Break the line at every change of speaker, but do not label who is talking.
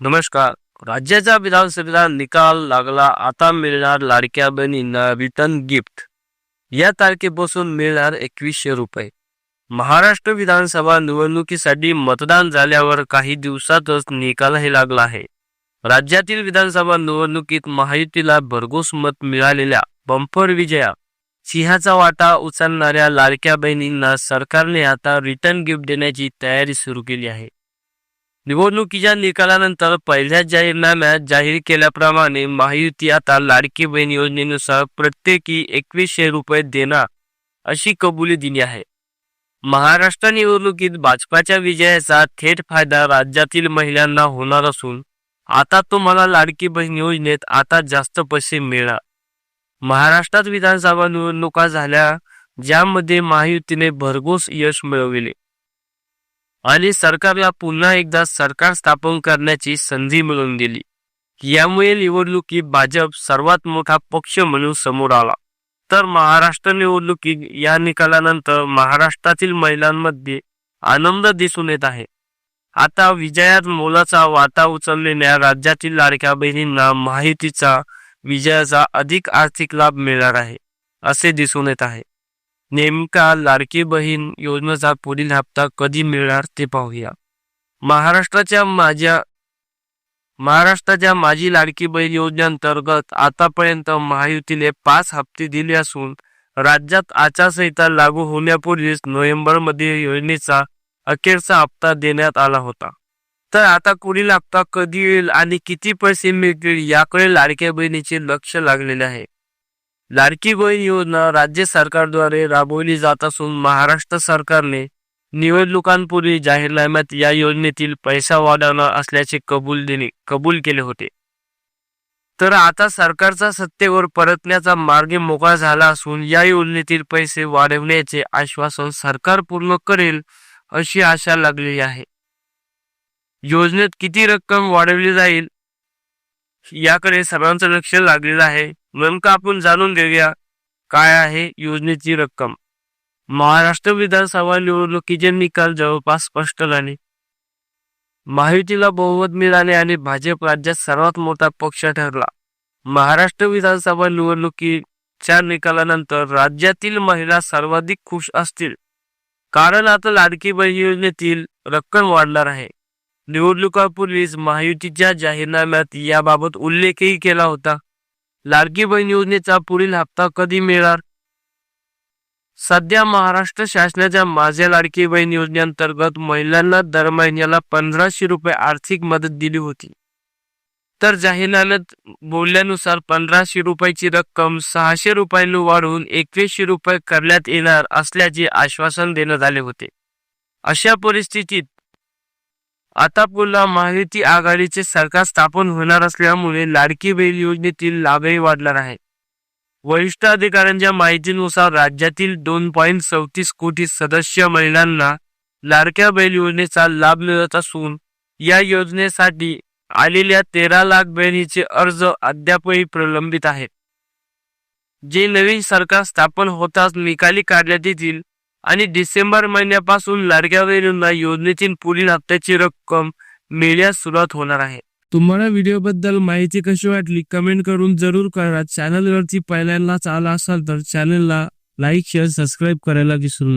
नमस्कार. राज्याचा विधानसभेचा निकाल लागला. आता मिळणार लाडक्या बहिणींना रिटर्न गिफ्ट या तारखेपासून मिळणार एकवीसशे रुपये. महाराष्ट्र विधानसभा निवडणुकीसाठी मतदान झाल्यावर काही दिवसातच निकालही लागला आहे. राज्यातील विधानसभा निवडणुकीत महायुतीला भरघोस मत मिळालेल्या बंपर विजया. सिंहाचा वाटा उचलणाऱ्या लाडक्या बहिणींना सरकारने आता रिटर्न गिफ्ट देण्याची तयारी सुरू केली आहे. निवडणुकीच्या निकालानंतर पहिल्या जाहीरनाम्यात जाहीर केल्याप्रमाणे महायुती आता लाडकी बहीण योजनेनुसार प्रत्येकी एकवीसशे रुपये देणार अशी कबुली दिली आहे. महाराष्ट्र निवडणुकीत भाजपाच्या विजयाचा थेट फायदा राज्यातील महिलांना होणार असून आता तुम्हाला लाडकी बहीण योजनेत आता जास्त पैसे मिळणार. महाराष्ट्रात विधानसभा निवडणुका झाल्या ज्यामध्ये महायुतीने भरघोस यश मिळविले. आणि सरकारला पुन्हा एकदा सरकार स्थापन करण्याची संधी मिळवून दिली. यामुळे निवडणुकीत भाजप सर्वात मोठा पक्ष म्हणून समोर आला. तर महाराष्ट्र निवडणुकीत या निकालानंतर महाराष्ट्रातील महिलांमध्ये आनंद दिसून येत आहे. आता विजयात मोलाचा वाटा उचललेल्या राज्यातील लाडक्या बहिणींना माहितीचा विजयाचा अधिक आर्थिक लाभ मिळणार आहे असे दिसून येत आहे. नेमका लाडकी बहीण योजनेचा पुढील हप्ता कधी मिळणार ते पाहूया. महाराष्ट्राच्या माझ्या महाराष्ट्राच्या माझी लाडकी बहीण योजनेअंतर्गत आतापर्यंत महायुतीने पाच हप्ते दिले असून राज्यात आचारसंहिता लागू होण्यापूर्वीच नोव्हेंबरमध्ये योजनेचा अखेरचा हप्ता देण्यात आला होता. तर आता पुढील हप्ता कधी येईल आणि किती पैसे मिळतील याकडे लाडक्या बहिणीचे लक्ष लागलेले आहे. लाडकी बहीण योजना राज्य सरकारद्वारे राबवली जात असून महाराष्ट्र सरकारने निवडणुकांपूर्वी जाहीरनाम्यात या योजनेतील पैसा वाढवणार असल्याचे कबूल देणे कबूल केले होते. तर आता सरकारचा सत्तेवर परतण्याचा मार्ग मोकळा झाला असून या योजनेतील पैसे वाढवण्याचे आश्वासन सरकार पूर्ण करेल अशी आशा लागलेली आहे. योजनेत किती रक्कम वाढवली जाईल याकडे सर्वांचं लक्ष लागलेलं आहे. नेमकं आपण जाणून घेऊया काय आहे योजनेची रक्कम. महाराष्ट्र विधानसभा निवडणुकीचे निकाल जवळपास स्पष्ट झाले महायुतीला बहुमत मिळाले आणि भाजप राज्यात सर्वात मोठा पक्ष ठरला. महाराष्ट्र विधानसभा निवडणुकीच्या निकालानंतर राज्यातील महिला सर्वाधिक खुश असतील. कारण आता लाडकी बहीण योजनेतील रक्कम वाढणार आहे. निवडणुकापूर्वीच महायुतीच्या जाहीरनाम्यात याबाबत उल्लेखही केला होता. लाडकी बहीण योजनेचा पुढील हप्ता कधी मिळणार? सध्या महाराष्ट्र शासनाच्या माझ्या लाडकी बहीण योजनेअंतर्गत महिलांना दर महिन्याला पंधराशे रुपये आर्थिक मदत दिली होती. तर जाहीरनाम्यात बोलल्यानुसार पंधराशे रुपयाची रक्कम सहाशे रुपयांनी वाढवून एकवीसशे रुपये करण्यात येणार असल्याचे आश्वासन देण्यात आले होते. अशा परिस्थितीत आता पुन्हा महायुती आघाडीचे सरकार स्थापन होणार असल्यामुळे लाडकी बैल योजनेतील लाभही वाढणार आहे. वरिष्ठ अधिकाऱ्यांच्या माहितीनुसार राज्यातील दोन पॉईंट चौतीस कोटी सदस्य महिलांना लाडक्या बैल योजनेचा लाभ मिळत असून या योजनेसाठी आलेल्या तेरा लाख बहिणीचे अर्ज अद्यापही प्रलंबित आहेत. जे नवीन सरकार स्थापन होताच निकाली काढण्यात येतील आणि डिसेंबर महिन्यापासून लाडक्या बहिणींना योजनेतील पुढील हप्त्याची रक्कम मिळण्यास सुरुवात होणार आहे. तुम्हाला व्हिडिओबद्दल माहिती कशी वाटली कमेंट करून जरूर करा. चॅनलवरती पहिल्यांदाच आला असाल तर चॅनलला लाईक शेअर सबस्क्राईब करायला विसरू नका.